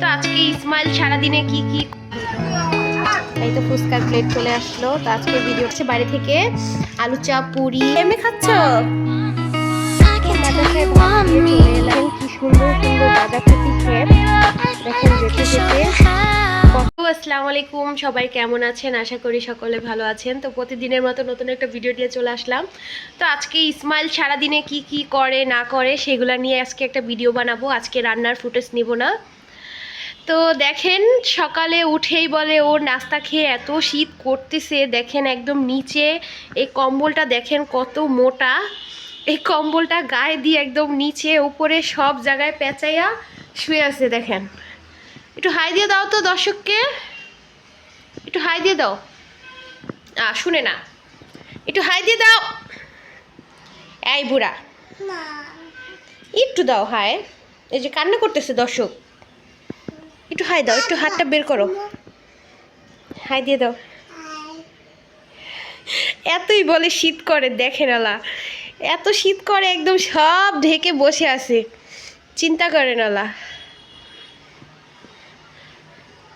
তো আজকে ইসমাইল সারাদিনে কি কি এই তো ফুচকার প্লেট চলে আসলো। তো আজকে ভিডিও হচ্ছে বাইরে থেকে আলু চা পুরি। এমনি খাচ্ছ? বাতাসে ভাত দিয়ে চলে এলাম। কি সুন্দর সুন্দর বাঁধাকপি ক্ষেত দেখেন যেতে যেতে আসসালামু আলাইকুম সবাই কেমন আছেন? আশা করি সকলে ভালো আছেন। তো প্রতিদিনের মতো নতুন একটা ভিডিও নিয়ে চলে আসলাম। তো আজকে ইসমাইল সারাদিনে কি কি করে না করে সেগুলো নিয়ে আজকে একটা ভিডিও বানাবো। আজকে রান্নার ফুটেজ নিব না। তো দেখেন সকালে উঠেই বলে ওর নাস্তা খেয়ে এত শীত করতেছে। দেখেন একদম নিচে এই কম্বলটা দেখেন কত মোটা। এই কম্বলটা গায়ে দিয়ে একদম নিচে উপরে সব জায়গায় পেঁচাইয়া শুয়ে আছে দেখেন। একটু হাই দিয়ে দাও তো দর্শককে। একটু হাই দিয়ে দাও। আ শুনে না। একটু হাই দিয়ে দাও। এই বুড়া। একটু দাও হাই এই যে কান্না করতেছে দর্শক। একটু হাই দাও, একটু হাতটা বের করো। হাই দিয়ে দাও। এতই বলে শীত করে, দেখেন আলা এত শীত করে একদম সব ঢেকে বসে আছে। চিন্তা করেন আলা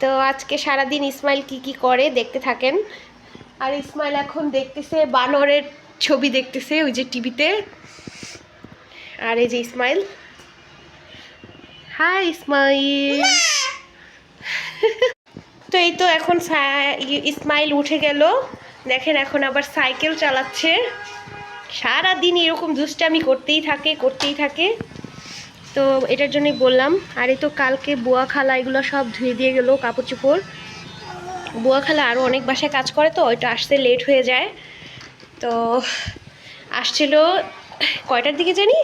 তো আজকে সারাদিন ইসমাইল কি কি করে দেখতে থাকেন? আর ইসমাইল এখন দেখতেছে, বানরের ছবি দেখতেছে ওই যে টিভিতে। আর এই যে ইসমাইল। হাই ইসমাইল। তো এই তো এখন সা- ই- ইসমাইল উঠে গেল। দেখেন এখন আবার সাইকেল চালাচ্ছে। সারা দিন এরকম দুষ্টামি করতেই থাকে করতেই থাকে। তো এটার জন্যই বললাম, আর এই তো কালকে বুয়া খালা এগুলো সব ধুয়ে দিয়ে গেলো কাপড় চোপড়। বুয়া খালা আরও অনেক বাসায় কাজ করে তো, ওইটা আসতে লেট হয়ে যায়। তো আসছিল কয়টার দিকে জানি?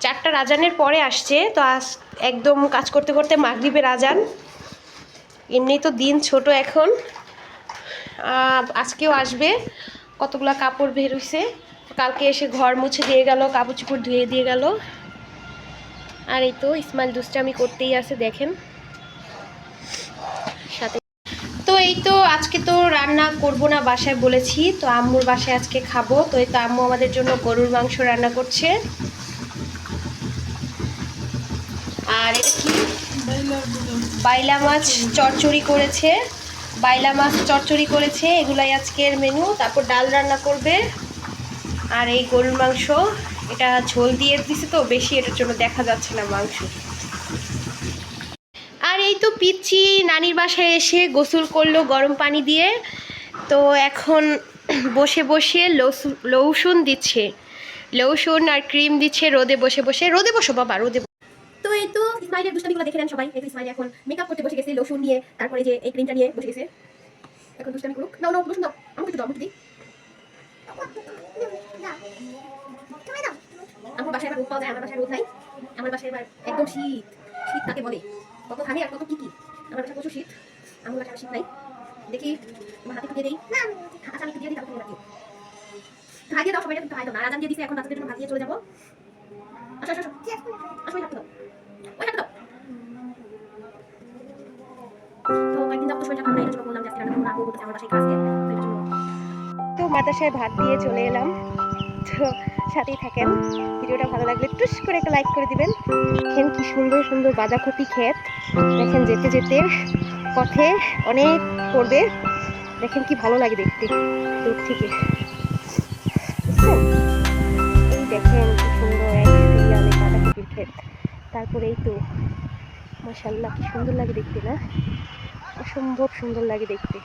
চারটা রাজানের পরে আসছে। তো আস একদম কাজ করতে করতে মাগরীবের রাজান এমনি তো দিন ছোট এখন। আজকেও আসবে। কতগুলা কাপড় বের হইছে। কালকে এসে ঘর মুছে দিয়ে গেল, কাপড় চুপড় ধুয়ে দিয়ে গেল। আর এই তো ইসমাইল দুষ্টামি করতেই আছে, দেখেন। সাথে তো এই তো আজকে তো রান্না করব না বাসায় বলেছি। তো আম্মুর বাসায় আজকে খাব। তো এই তো আম্মু আমাদের জন্য গরুর মাংস রান্না করছে। আর এটা কি বাইলা মাছ চচ্চড়ি করেছে। বাইলা মাছ চচ্চড়ি করেছে, এগুলাই আজকের মেনু তারপর ডাল রান্না করবে। আর এই গরুর মাংস, এটা ঝোল দিয়ে দিছে তো, বেশি এটার জন্য দেখা যাচ্ছে না মাংস। আর এই তো পিচ্ছি নানির বাসায় এসে গোসল করল গরম পানি দিয়ে। তো এখন বসে বসে লসু- লৌসুন দিচ্ছে। লৌসুন আর ক্রিম দিচ্ছে, রোদে বসে বসে। রোদে বসো বাবা, রোদে। তো এই তো ইসমাইলের দুষ্টামিগুলো দেখে নেন সবাই। এই তো ইসমাইল এখন মেকআপ করতে বসে গেছে লোশন নিয়ে, তারপরে যে এই ক্রিমটা নিয়ে বসে গেছে। এখন দুষ্টামি করুক। নাও নাও লোশন দাও আমাকে একটু দাও, আমাকে দিই। আমার বাসায় এবার রোদ পাওয়া যায়, আমার বাসায় রোদ নাই। আমার বাসায় এবার একদম শীত। শীত তাকে বলে? কত ঘামে আর কত কি কি? আমার বাসায় প্রচুর শীত। আমার বাসায় শীত নাই। দেখি, আমার হাতে দিয়ে দিই। আচ্ছা আমি দিয়ে দিই, তারপর রাখি ভাই দিয়ে দাও সবাই একটু ভাই দাও। না আজান দিয়ে দিছে, এখন বাচ্চাদের জন্য ভাত দিয়ে চলে যাব। আসো আসো আসো। আসো ওই দাও। তো মাদ্রাসায় ভাত দিয়ে চলে এলাম। তো সাথেই থাকেন। ভিডিওটা ভালো লাগলে টুস করে একটা লাইক করে দিবেন। দেখেন কি সুন্দর সুন্দর বাঁধাকপি ক্ষেত। দেখেন যেতে যেতে পথে অনেক পড়বে। দেখেন কি ভালো লাগে দেখতে। দূর থেকে। এই দেখেন কি সুন্দর এক বাঁধাকপির ক্ষেত। তারপরে এই তো মাসাল্লাহ কি সুন্দর লাগে দেখতে না? অসম্ভব সুন্দর লাগে দেখতে।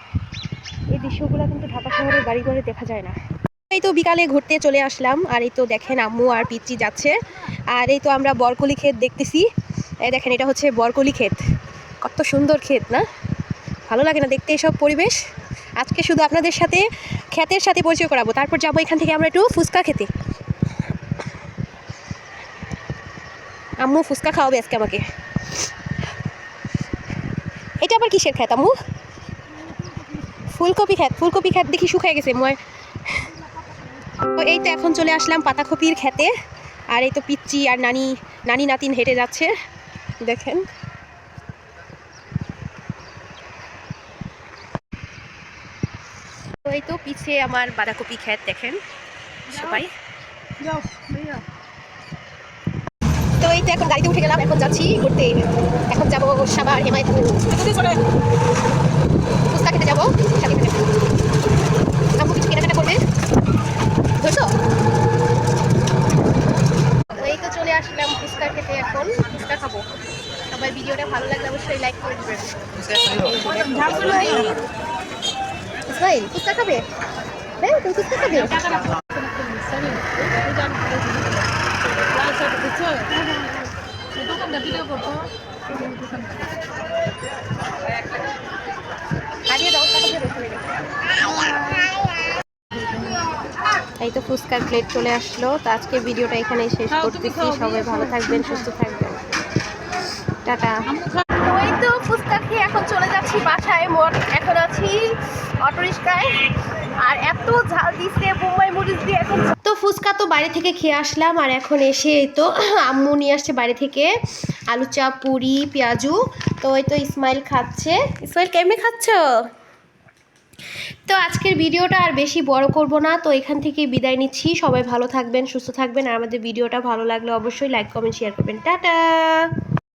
এই দৃশ্যগুলো কিন্তু ঢাকা শহরের বাড়ি ঘরে দেখা যায় না। এই তো বিকালে ঘুরতে চলে আসলাম, আর এই তো দেখেন আম্মু আর পিচ্চি যাচ্ছে। আর এই তো আমরা বরকলি ক্ষেত দেখতেছি। এই দেখেন, এটা হচ্ছে বরকলি ক্ষেত। কত সুন্দর ক্ষেত, না? ভালো লাগে না দেখতে এসব পরিবেশ। আজকে শুধু আপনাদের সাথে, ক্ষেতের সাথে পরিচয় করাবো। তারপর যাব এখান থেকে আমরা একটু ফুচকা খেতে। আম্মু, ফুচকা খাওয়াবে আজকে আমাকে। এটা আবার কিসের ক্ষেত আম্মু? ফুলকপি ক্ষেত ফুলকপি ক্ষেত দেখি শুকিয়ে গেছে তো এই তো এখন চলে আসলাম পাতাকপির খেতে আর এই তো পিচ্চি আর নানি নানি নাতিন হেঁটে যাচ্ছে, দেখেন। তো এই তো পিছে আমার বাঁধাকপি ক্ষেত দেখেন, সবাই। তো এই তো এখন গাড়িতে উঠে গেলাম, এখন যাচ্ছি ঘুরতে। এখন যাব সাবার হেমায়তপুর। ফুচকা খেতে যাব, সাথে। আম্মু কিছু কেনাকাটা করবে? ধরছো? এই তো চলে আসলাম ফুচকা খেতে এখন, ফুচকা খাব। সবাই ভিডিওটা ভালো লাগলে অবশ্যই লাইক করে দেবেন। ইসমাইল খাবে? হ্যাঁ তুমি ফুচকা খাবে? এই তো ফুচকার প্লেট চলে আসলো। তো আজকে ভিডিওটা এখানে শেষ করতেছি। সবাই ভালো থাকবেন সুস্থ থাকবেন। টাটা। এই তো ফুচকা খেয়ে এখন চলে যাচ্ছি বাসায়। মোট এখন আছি অটো রিক্সায় আর এত ঝাল দিচ্ছে বোম্বাই মরিচ দিয়ে এখন ফুচকা তো বাড়ি থেকে খেয়ে আসলাম, আর এখন এসে এই তো আম্মু নিয়ে আসছে বাড়ি থেকে আলু চাপ পুরি, পেঁয়াজু। তো এই তো ইসমাইল খাচ্ছে। ইসমাইল, কেমনি খাচ্ছ? তো আজকের ভিডিওটা আর বেশি বড় করব না, তো এখান থেকে বিদায় নিচ্ছি। সবাই ভালো থাকবেন, সুস্থ থাকবেন, আর আমাদের ভিডিওটা ভালো লাগলে অবশ্যই লাইক কমেন্ট শেয়ার করবেন। টাটা!